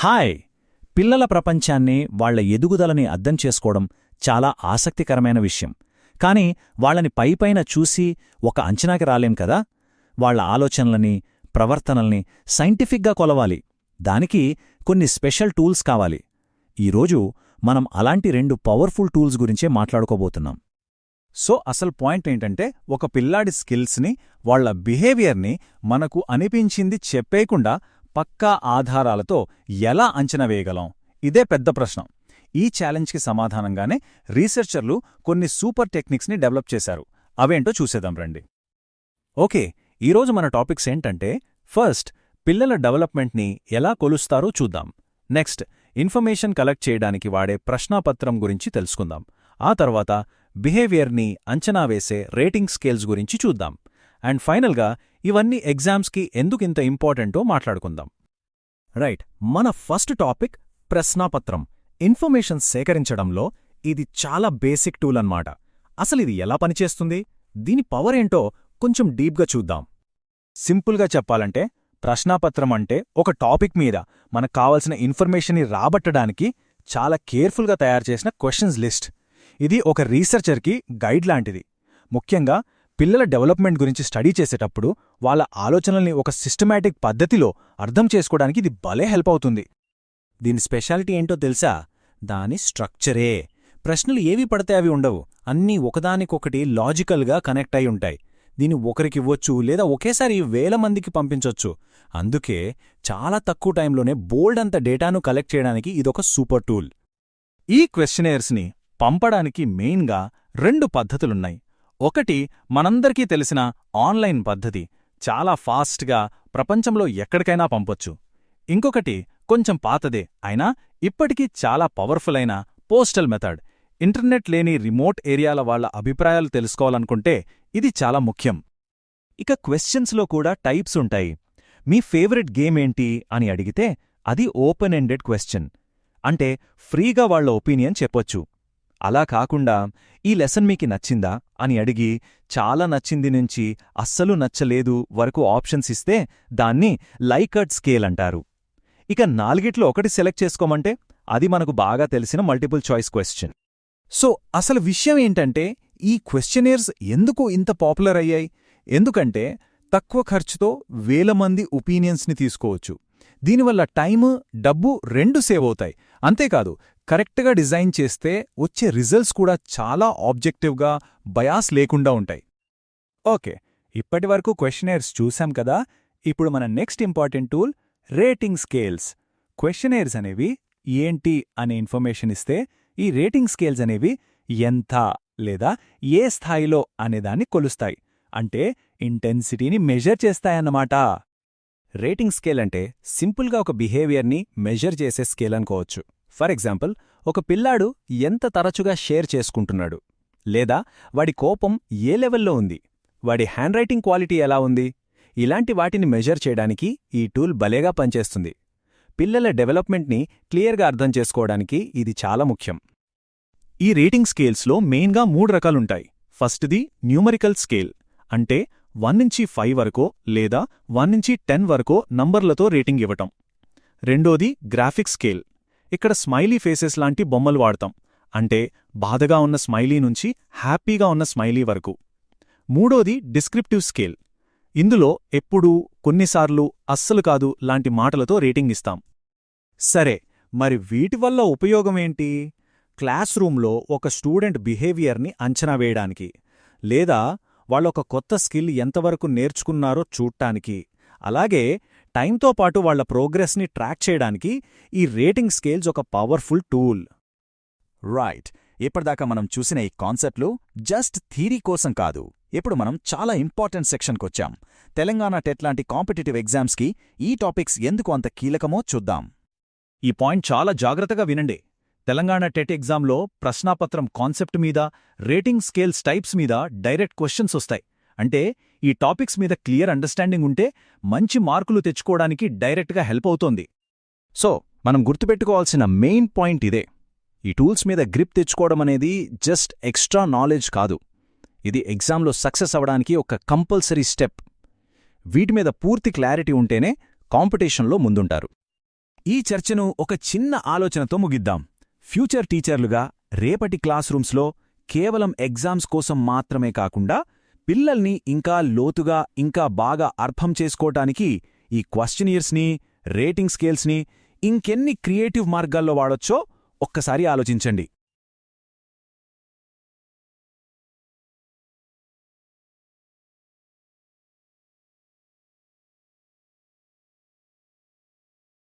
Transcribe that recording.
Hi! పిల్లల ప్రపంచాన్ని వాళ్ళ ఎదుగుదలని అర్థం చేసుకోవడం చాలా ఆసక్తికరమైన విషయం. కాని వాళ్ళని పైపైన చూసి ఒక అంచనాకి రాలేం కదా? వాళ్ళ ఆలోచనలని ప్రవర్తనల్ని సైంటిఫిక్గా కొలవాలి. దానికి కొన్ని స్పెషల్ టూల్స్ కావాలి. ఈరోజు మనం అలాంటి రెండు పవర్ఫుల్ టూల్స్ గురించే మాట్లాడుకోబోతున్నాం. సో అసలు పాయింట్ ఏంటంటే ఒక పిల్లాడి స్కిల్స్ని వాళ్ళ బిహేవియర్ని మనకు అనిపించింది చెప్పేయకుండా పక్కా ఆధారాలతో ఎలా అంచనా వేయగలం? ఇదే పెద్ద ప్రశ్న. ఈ ఛాలెంజ్కి సమాధానంగానే రీసెర్చర్లు కొన్ని సూపర్ టెక్నిక్స్ని డెవలప్ చేశారు. అవేంటో చూసేదాం రండి. ఓకే ఈరోజు మన టాపిక్స్ ఏంటంటే ఫస్ట్ పిల్లల డెవలప్మెంట్ని ఎలా కొలుస్తారో చూద్దాం. నెక్స్ట్ ఇన్ఫర్మేషన్ కలెక్ట్ చేయడానికి వాడే ప్రశ్నాపత్రం గురించి తెలుసుకుందాం. ఆ తర్వాత బిహేవియర్ని అంచనా వేసే రేటింగ్ స్కేల్స్ గురించి చూద్దాం. అండ్ ఫైనల్గా ఇవన్నీ ఎగ్జామ్స్కి ఎందుకింత ఇంపార్టెంటో మాట్లాడుకుందాం. రైట్ మన ఫస్ట్ టాపిక్ ప్రశ్నాపత్రం. ఇన్ఫర్మేషన్ సేకరించడంలో ఇది చాలా బేసిక్ టూల్ అన్నమాట. అసలు ఇది ఎలా పనిచేస్తుంది? దీని పవర్ ఏంటో కొంచెం డీప్గా చూద్దాం. సింపుల్గా చెప్పాలంటే ప్రశ్నాపత్రం అంటే ఒక టాపిక్ మీద మనకు కావలసిన ఇన్ఫర్మేషన్ని రాబట్టడానికి చాలా కేర్ఫుల్గా తయారు చేసిన క్వశ్చన్స్ లిస్ట్ ఇది ఒక రీసెర్చర్కి గైడ్ లాంటిది. ముఖ్యంగా పిల్లల డెవలప్మెంట్ గురించి స్టడీ చేసేటప్పుడు వాళ్ళ ఆలోచనల్ని ఒక సిస్టమాటిక్ పద్ధతిలో అర్థం చేసుకోవడానికి ఇది భలే హెల్ప్ అవుతుంది. దీని స్పెషాలిటీ ఏంటో తెలుసా? దాని స్ట్రక్చరే. ప్రశ్నలు ఏవి పడితే అవి ఉండవు. అన్నీ ఒకదానికొకటి లాజికల్గా కనెక్ట్ అయి ఉంటాయి. దీన్ని ఒకరికివ్వచ్చు లేదా ఒకేసారి వేల మందికి పంపించొచ్చు. అందుకే చాలా తక్కువ టైంలోనే బోల్డ్ అంత డేటాను కలెక్ట్ చేయడానికి ఇదొక సూపర్ టూల్. ఈ క్వశ్చనేయర్స్ని పంపడానికి మెయిన్గా రెండు పద్ధతులున్నాయి. ఒకటి మనందరికీ తెలిసిన ఆన్లైన్ పద్ధతి. చాలా ఫాస్ట్గా ప్రపంచంలో ఎక్కడికైనా పంపొచ్చు. ఇంకొకటి కొంచెం పాతదే అయినా ఇప్పటికీ చాలా పవర్ఫుల్ అయిన పోస్టల్ మెథడ్. ఇంటర్నెట్ లేని రిమోట్ ఏరియాల వాళ్ళ అభిప్రాయాలు తెలుసుకోవాలనుకుంటే ఇది చాలా ముఖ్యం. ఇక క్వశ్చన్స్లో కూడా టైప్స్ ఉంటాయి. మీ ఫేవరెట్ గేమ్ ఏంటి అని అడిగితే అది ఓపెన్ ఎండెడ్ క్వశ్చన్ అంటే ఫ్రీగా వాళ్ళ ఒపీనియన్ చెప్పొచ్చు. అలా కాకుండా ఈ లెసన్ మీకు నచ్చిందా? అని అడిగి చాలా నచ్చింది నుంచి అస్సలు నచ్చలేదు వరకు ఆప్షన్స్ ఇస్తే దాన్ని లైకర్ట్ స్కేల్ అంటారు. ఇక నాలుగిట్లో ఒకటి సెలెక్ట్ చేసుకోమంటే అది మనకు బాగా తెలిసిన మల్టిపుల్ చాయిస్ క్వశ్చన్ సో అసలు విషయం ఏంటంటే ఈ క్వశ్చనేర్స్ ఎందుకు ఇంత పాపులర్ అయ్యాయి? ఎందుకంటే తక్కువ ఖర్చుతో వేల మంది ఒపీనియన్స్ని తీసుకోవచ్చు. దీనివల్ల టైము డబ్బు రెండు సేవ్ అవుతాయి. అంతేకాదు కరెక్ట్గా డిజైన్ చేస్తే వచ్చే రిజల్ట్స్ కూడా చాలా ఆబ్జెక్టివ్గా బయాస్ లేకుండా ఉంటాయి. ఓకే ఇప్పటివరకు క్వశ్చనేర్స్ చూశాం కదా ఇప్పుడు మన next important tool rating scales. Questionnaires అనేవి ఏంటి అనే ఇన్ఫర్మేషన్ ఇస్తే ఈ రేటింగ్ స్కేల్స్ అనేవి ఎంత లేదా ఏ స్థాయిలో అనేదాన్ని కొలుస్తాయి. అంటే ఇంటెన్సిటీని మెజర్ చేస్తాయన్నమాట. రేటింగ్ స్కేల్ అంటే సింపుల్గా ఒక బిహేవియర్ని మెజర్ చేసే స్కేల్ అనుకోవచ్చు. ఫర్ ఎగ్జాంపుల్ ఒక పిల్లాడు ఎంత తరచుగా షేర్ చేసుకుంటున్నాడు? లేదా వాడి కోపం ఏ లెవెల్లో ఉంది? వాడి హ్యాండ్ రైటింగ్ క్వాలిటీ ఎలా ఉంది? ఇలాంటి వాటిని మెజర్ చేయడానికి ఈ టూల్ భలేగా పనిచేస్తుంది. పిల్లల డెవలప్మెంట్ని క్లియర్గా అర్థం చేసుకోవడానికి ఇది చాలా ముఖ్యం. ఈ రేటింగ్ స్కేల్స్లో మెయిన్గా మూడు రకాలుంటాయి. ఫస్ట్ది న్యూమరికల్ స్కేల్. అంటే వన్ నుంచి ఫైవ్ వరకో లేదా వన్ నుంచి టెన్ వరకో నంబర్లతో రేటింగ్ ఇవ్వటం. రెండోది గ్రాఫిక్ స్కేల్. ఇక్కడ స్మైలీ ఫేసెస్ లాంటి బొమ్మలు వాడతాం. అంటే బాధగా ఉన్న స్మైలీ నుంచి హ్యాపీగా ఉన్న స్మైలీ వరకు. మూడోది డిస్క్రిప్టివ్ స్కేల్. ఇందులో ఎప్పుడూ కొన్నిసార్లు అస్సలు కాదు లాంటి మాటలతో రేటింగ్ ఇస్తాం. సరే మరి వీటి వల్ల ఉపయోగమేంటి క్లాస్ రూంలో ఒక స్టూడెంట్ బిహేవియర్ని అంచనా వేయడానికి లేదా వాళ్ళొక కొత్త స్కిల్ ఎంతవరకు నేర్చుకున్నారో చూడటానికి అలాగే టైంతో పాటు వాళ్ళ ప్రోగ్రెస్ని ట్రాక్ చేయడానికి ఈ రేటింగ్ స్కేల్స్ ఒక పవర్ఫుల్ టూల్. రైట్. ఇప్పటిదాకా మనం చూసిన ఈ కాన్సెప్ట్లు జస్ట్ థీరీ కోసం కాదు. ఇప్పుడు మనం చాలా ఇంపార్టెంట్ సెక్షన్కొచ్చాం తెలంగాణ టెట్ లాంటి కాంపిటేటివ్ ఎగ్జామ్స్కి ఈ టాపిక్స్ ఎందుకు అంత కీలకమో చూద్దాం. ఈ పాయింట్ చాలా జాగ్రత్తగా వినండి. తెలంగాణ టెట్ ఎగ్జామ్లో ప్రశ్నాపత్రం కాన్సెప్ట్ మీద రేటింగ్ స్కేల్స్ టైప్స్ మీద డైరెక్ట్ క్వశ్చన్స్ వస్తాయి. అంటే ఈ టాపిక్స్ మీద క్లియర్ అండర్స్టాండింగ్ ఉంటే మంచి మార్కులు తెచ్చుకోవడానికి డైరెక్ట్గా హెల్ప్ అవుతోంది. సో మనం గుర్తుపెట్టుకోవాల్సిన మెయిన్ పాయింట్ ఇదే. ఈ టూల్స్ మీద గ్రిప్ తెచ్చుకోవడం అనేది జస్ట్ ఎక్స్ట్రా నాలెడ్జ్ కాదు. ఇది ఎగ్జామ్లో సక్సెస్ అవ్వడానికి ఒక కంపల్సరీ స్టెప్. వీటి మీద పూర్తి క్లారిటీ ఉంటేనే కాంపిటీషన్లో ముందుంటారు. ఈ చర్చను ఒక చిన్న ఆలోచనతో ముగిద్దాం. ఫ్యూచర్ టీచర్లుగా రేపటి క్లాస్ రూమ్స్లో కేవలం ఎగ్జామ్స్ కోసం మాత్రమే కాకుండా పిల్లల్ని ఇంకా లోతుగా ఇంకా బాగా అర్థం చేసుకోటానికి ఈ క్వశ్చనియర్స్ని రేటింగ్ స్కేల్స్ని ఇంకెన్ని క్రియేటివ్ మార్గాల్లో వాడొచ్చో ఒక్కసారి ఆలోచించండి.